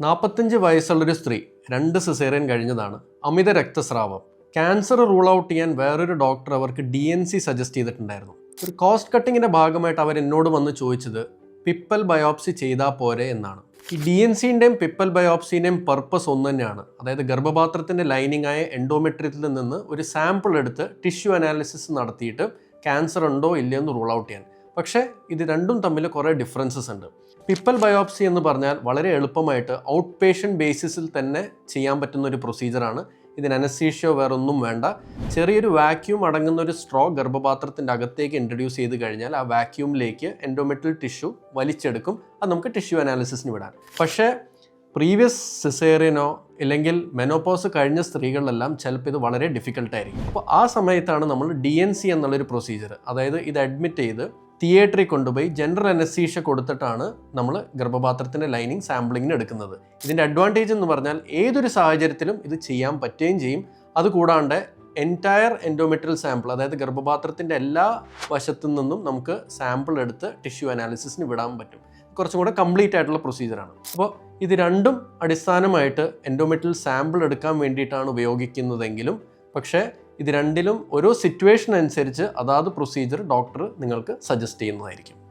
നാൽപ്പത്തഞ്ച് വയസ്സുള്ളൊരു സ്ത്രീ രണ്ട് സിസേറിയൻ കഴിഞ്ഞതാണ്. അമിത രക്തസ്രാവം. ക്യാൻസർ റൂൾ ഔട്ട് ചെയ്യാൻ വേറൊരു ഡോക്ടർ അവർക്ക് ഡി എൻ സി സജസ്റ്റ് ചെയ്തിട്ടുണ്ടായിരുന്നു. ഒരു കോസ്റ്റ് കട്ടിങ്ങിന്റെ ഭാഗമായിട്ട് അവർ എന്നോട് വന്ന് ചോദിച്ചത് പിപ്പൽ ബയോപ്സി ചെയ്താൽ പോരെ എന്നാണ്. ഈ ഡി എൻ സിന്റെയും പിപ്പൽ ബയോപ്സിന്റെയും പർപ്പസ് ഒന്ന് തന്നെയാണ്. അതായത് ഗർഭപാത്രത്തിന്റെ ലൈനിങ് ആയ എൻഡോമെട്രിയത്തിൽ നിന്ന് ഒരു സാമ്പിൾ എടുത്ത് ടിഷ്യൂ അനാലിസിസ് നടത്തിയിട്ട് ക്യാൻസർ ഉണ്ടോ ഇല്ലയോ എന്ന് റൂൾ ഔട്ട് ചെയ്യാൻ. പക്ഷേ ഇത് രണ്ടും തമ്മിൽ കുറേ ഡിഫറൻസസ് ഉണ്ട്. പിപ്പൽ ബയോപ്സി എന്ന് പറഞ്ഞാൽ വളരെ എളുപ്പമായിട്ട് ഔട്ട് പേഷ്യന്റ് ബേസിസിൽ തന്നെ ചെയ്യാൻ പറ്റുന്ന ഒരു പ്രൊസീജിയറാണ് ഇതിന് അനസ്തീഷ്യോ വേറെ ഒന്നും വേണ്ട. ചെറിയൊരു വാക്യൂം അടങ്ങുന്ന ഒരു സ്ട്രോ ഗർഭപാത്രത്തിന്റെ അകത്തേക്ക് ഇൻട്രൊഡ്യൂസ് ചെയ്ത് കഴിഞ്ഞാൽ ആ വാക്യൂമിലേക്ക് എൻഡോമെറ്റൽ ടിഷ്യൂ വലിച്ചെടുക്കും. അത് നമുക്ക് ടിഷ്യൂ അനാലിസിസിന് വിടാൻ. പക്ഷേ പ്രീവിയസ് സിസേറിയനോ ഇല്ലെങ്കിൽ മെനോപോസ് കഴിഞ്ഞ സ്ത്രീകളിലെല്ലാം ചിലപ്പോൾ ഇത് വളരെ ഡിഫിക്കൽട്ടായിരിക്കും അപ്പോൾ ആ സമയത്താണ് നമ്മൾ ഡി എൻ സി എന്നുള്ളൊരു പ്രൊസീജിയർ അതായത് ഇത് അഡ്മിറ്റ് ചെയ്ത് തിയേറ്ററിൽ കൊണ്ടുപോയി ജനറൽ അനസ്തീഷ്യ കൊടുത്തിട്ടാണ് നമ്മൾ ഗർഭപാത്രത്തിന്റെ ലൈനിങ് സാമ്പിളിങ്ങിന് എടുക്കുന്നത്. ഇതിന്റെ അഡ്വാന്റേജ് എന്ന് പറഞ്ഞാൽ ഏതൊരു സാഹചര്യത്തിലും ഇത് ചെയ്യാൻ പറ്റുകയും ചെയ്യും. അതുകൂടാണ്ട് എന്റയർ എൻഡോമെട്രിയൽ സാമ്പിൾ അതായത് ഗർഭപാത്രത്തിന്റെ എല്ലാ വശത്തു നിന്നും നമുക്ക് സാമ്പിൾ എടുത്ത് ടിഷ്യൂ അനാലിസിസിന് വിടാൻ പറ്റും. കുറച്ചും കൂടെ കംപ്ലീറ്റ് ആയിട്ടുള്ള പ്രൊസീജിയറാണ് അപ്പോൾ ഇത് രണ്ടും അടിസ്ഥാനമായിട്ട് എൻഡോമെട്രിയൽ സാമ്പിൾ എടുക്കാൻ വേണ്ടിയിട്ടാണ് ഉപയോഗിക്കുന്നതെങ്കിലും പക്ഷേ ഇത് രണ്ടിലും ഓരോ സിറ്റുവേഷൻ അനുസരിച്ച് അതാത് പ്രൊസീജിയർ ഡോക്ടർ നിങ്ങൾക്ക് സജസ്റ്റ് ചെയ്യുന്നതായിരിക്കും.